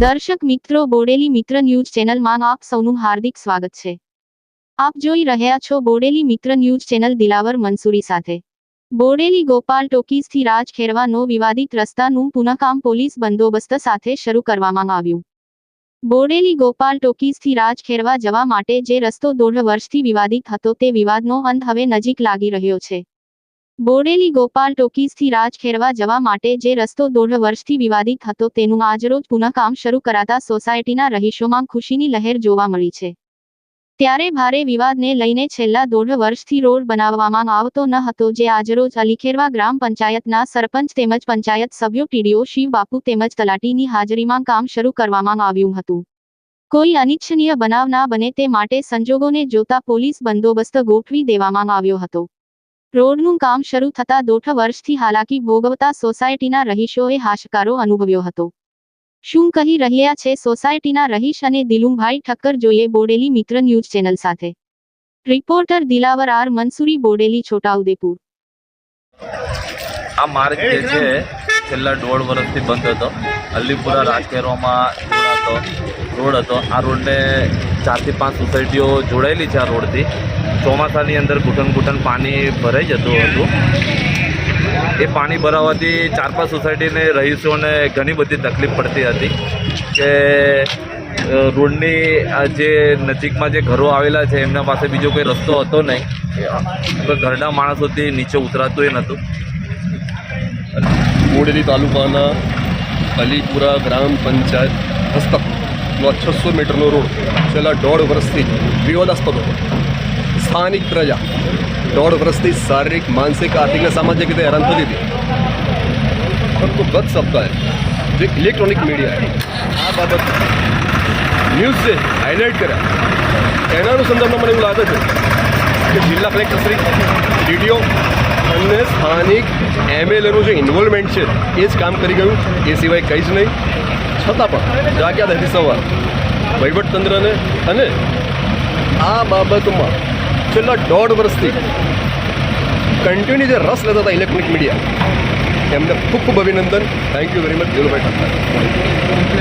દર્શક મિત્રો, બોડેલી મિત્ર ન્યૂઝ ચેનલમાં આપ સૌનું હાર્દિક સ્વાગત છે. આપ જોઈ રહ્યા છો બોડેલી મિત્ર ન્યૂઝ ચેનલ દિલાવર મંસૂરી સાથે. બોડેલી ગોપાલ ટોકીઝથી રાજ ખેરવાનો વિવાદિત રસ્તાનું પુનઃકામ પોલીસ બંદોબસ્ત સાથે શરૂ કરવામાં આવ્યું. બોડેલી ગોપાલ ટોકીઝથી રાજ ખેરવા જવા માટે જે રસ્તો દોઢ વર્ષથી વિવાદિત હતો તે વિવાદનો અંત હવે નજીક લાગી રહ્યો છે. બોડેલી ગોપાલ ટોકીઝથી રાજ ખેરવા જવા માટે જે રસ્તો દોઢ વર્ષથી વિવાદિત હતો તેનું આજરોજ પુનઃકામ શરૂ કરાતા સોસાયટીના રહીશોમાં ખુશીની લહેર જોવા મળી છે. ત્યારે ભારે વિવાદને લઈને છેલ્લા દોઢ વર્ષથી રોડ બનાવવામાં આવતો ન હતો જે આજરોજ અલીખેરવા ગ્રામ પંચાયતના સરપંચ તેમજ પંચાયત સભ્યો ટીડીઓ શિવ બાપુ તેમજ તલાટીની હાજરીમાં કામ શરૂ કરવામાં આવ્યું હતું. કોઈ અનિચ્છનીય બનાવ ના બને તે માટે સંજોગોને જોતા પોલીસ બંદોબસ્ત ગોઠવી દેવામાં આવ્યો હતો. રોડનું કામ શરૂ થતા દોઢ વર્ષથી હાલાકી ભોગવતા સોસાયટીના રહીશોએ હાશકારો અનુભવ્યો હતો. શું કહી રહ્યા છે સોસાયટીના રહીશ અને દિલુમભાઈ ઠક્કર જોઈએ બોડેલી મિત્ર ન્યૂઝ ચેનલ સાથે? Reporter Dilawar R Mansuri, Bodeli, Chhota Udepur. આ માર્ગ છે, છેલ્લા દોઢ વર્ષથી બંધ હતો. અલીપુરા રાજકેરોમાં જોડાતો રોડ હતો. આ રોડને ચારથી પાંચ સોસાયટીઓ જોડાયેલી છે આ રોડથી. ચોમાસાની અંદર ઘૂંટણ ઘૂંટણ પાણી ભરાઈ જતું હતું. એ પાણી ભરાવાથી ચાર પાંચ સોસાયટીને રહીશોને ઘણી બધી તકલીફ પડતી હતી કે રોડની જે નજીકમાં જે ઘરો આવેલા છે, એમના પાસે બીજો કોઈ રસ્તો હતો નહીં. ઘરના માણસોથી નીચે ઉતરાતું એ નહોતું. બોડેલી તાલુકાના અલીપુરા ગ્રામ પંચાયત હસ્તકનો છસો મીટરનો રોડ છેલ્લા દોઢ વર્ષથી વિવાદાસ્પદ હતો સ્થાનિક પ્રજા દોઢ વર્ષથી શારીરિક માનસિક આર્થિક અને સામાજિક રીતે હેરાન થતી હતી પરંતુ ગત સપ્તાહે જે ઇલેક્ટ્રોનિક મીડિયાએ આ બાબત ન્યૂઝ જે હાઇલાઇટ કર્યા એના અનુસંધાનમાં મને એવું લાગે છે કે જિલ્લા કલેક્ટર શ્રી ડીડીઓ અને સ્થાનિક એમએલએનું જે ઇન્વોલ્વમેન્ટ છે એ જ કામ કરી ગયું એ સિવાય કંઈ જ નહીં છતાં પણ જાગ્યા હતી સવાર વહીવટતંત્રને અને આ બાબતમાં છેલ્લા દોઢ વર્ષથી કન્ટિન્યુ જે રસ લેતા હતા ઇલેક્ટ્રોનિક મીડિયા એમને ખૂબ ખૂબ અભિનંદન thank you very much Dilubhai Thakkar